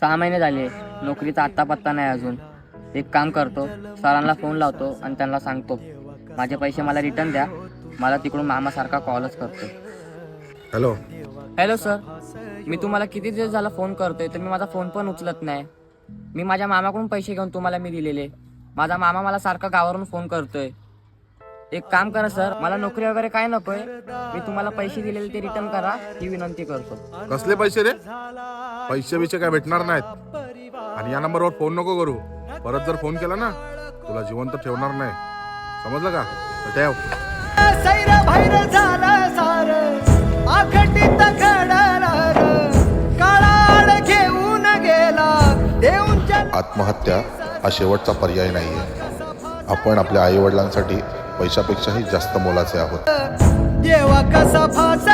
सहा महिने झाले. नोकरीचा आत्ता पत्ता नाही अजून. एक काम करतो. सरांना फोन लावतो आणि त्यांना सांगतो. माझे पैसे मला रिटर्न द्या. मला तिकडून मामासारखा कॉलच करतो. हॅलो हॅलो सर मी तुम्हाला किती दिवस झाला फोन करतोय? तुम्ही माझा फोन पण उचलत नाही. मी माझ्या मामाकडून पैसे घेऊन तुम्हाला मी दिलेले. माझा मामा मला सारखा गावावरून फोन करतोय. एक काम करा सर. मला नोकरी वगैरे काय नकोय. मी तुम्हाला पैसे दिलेले ते रिटर्न करा. ही विनंती करतो. कसले पैसे रे? पैसे बिसे काय भेटणार नाहीत. आणि या नंबरवर फोन नको करू. परत जर फोन केला ना तुला जिवंत ठेवणार नाही. समजलं का? तर ठेव. सैर भैर झालं सार आखटीत घडणार. काळाळ घेऊन गेला देऊंच्या आत्महत्या हा शेवटचा पर्याय नाही आहे आपण आपल्या आईवडिलांसाठी पैशापेक्षाही जास्त मोलाचे आहोत. देवा कसा फास?